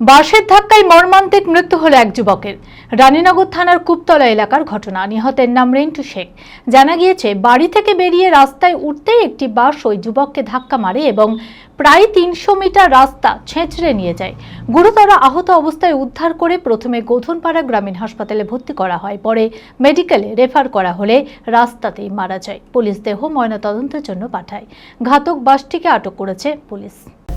বাসের ধাক্কায় মর্মান্তিক মৃত্যু হলো এক যুবকের। রানীনগর থানার কুপতলা এলাকার ঘটনা। নিহতের নাম রেন্টু শেখ। জানা গিয়েছে, বাড়ি থেকে বেরিয়ে রাস্তায় উঠতেই একটি বাস ওই যুবককে ধাক্কা মারে এবং প্রায় তিনশো মিটার রাস্তা ছেঁচড়ে নিয়ে যায়। গুরুতর আহত অবস্থায় উদ্ধার করে প্রথমে গোধনপাড়া গ্রামীণ হাসপাতালে ভর্তি করা হয়। পরে মেডিকেলে রেফার করা হলে রাস্তাতেই মারা যায়। পুলিশ দেহ ময়নাতদন্তের জন্য পাঠায়। ঘাতক বাসটিকে আটক করেছে পুলিশ।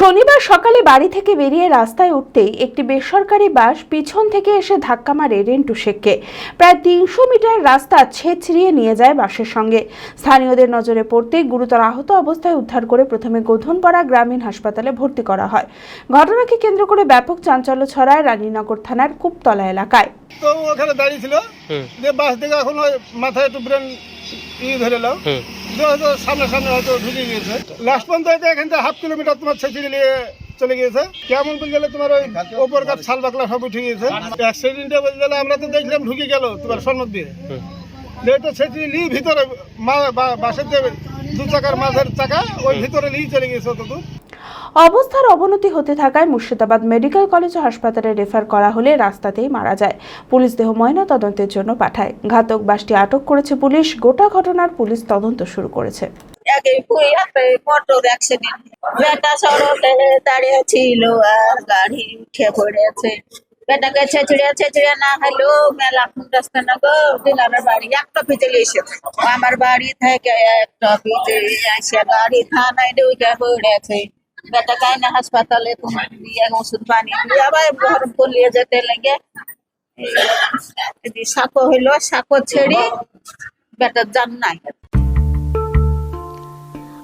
শনিবার সকালে বাড়ি থেকে বেরিয়ে রাস্তায় উঠতেই একটি বেসরকারি বাস পিছন থেকে এসে ধাক্কা মারে রেন্টু শেখকে। প্রায় তিনশো মিটার রাস্তা ছেঁচড়িয়ে নিয়ে যায় বাসের সঙ্গে। স্থানীয়দের নজরে পড়তেই গুরুতর আহত অবস্থায় উদ্ধার করে প্রথমে গোধনপাড়া গ্রামীণ হাসপাতালে ভর্তি করা হয়। ঘটনাকে কেন্দ্র করে ব্যাপক চাঞ্চল্য ছড়ায় রানীনগর থানার কুপতলা এলাকায়। তো ওখানে দাঁড়িয়ে ছিল। যে বাস থেকে এখন মাথায় একটু ব্রেন ই ধরে হয়তো সামনে সামনে হয়তো ঢুকে গিয়েছে। লাস্ট পর্যন্ত এখান থেকে হাফ কিলোমিটার তোমার ছেঁচড়ে নিয়ে চলে গিয়েছে। কেমন বলতে গেলে তোমার ওই ওপর কাপ ছাল বাকলা সব উঠে গিয়েছে। অ্যাক্সিডেন্টে গেলে আমরা তো দেখলাম ঢুকে গেল তোমার সন্মত দিয়ে। যেহেতু ছেঁচড়ে নিয়ে ভিতরে বাসের যে দু চাকার মাঝের চাকা, ওই ভিতরে নিয়ে চলে গিয়েছে অত দূর অবস্থার অবনতি হতে থাকায় মুর্শিদাবাদ মেডিকেল কলেজ হাসপাতালে রেফার করা হলে রাস্তাতেই মারা যায়। পুলিশ দেহ ময়না তদন্তের জন্য পাঠায়। ঘাতক বাসটি আটক করেছে পুলিশ। গোটা ঘটনার পুলিশ তদন্ত শুরু করেছে। দাঁড়িয়ে গাড়ি না এসেছে। আমার বাড়ি থেকে একটা গাড়ি থানায় ঢুকে পড়েছে। বেটাকে না হাসপাতালে দিয়ে ওষুধ পানি দিয়ে আবার বহরমপুর নিয়ে যেতে লেগে। সাঁকো হইল সাঁকো ছেড়ে বেটার যান নাই।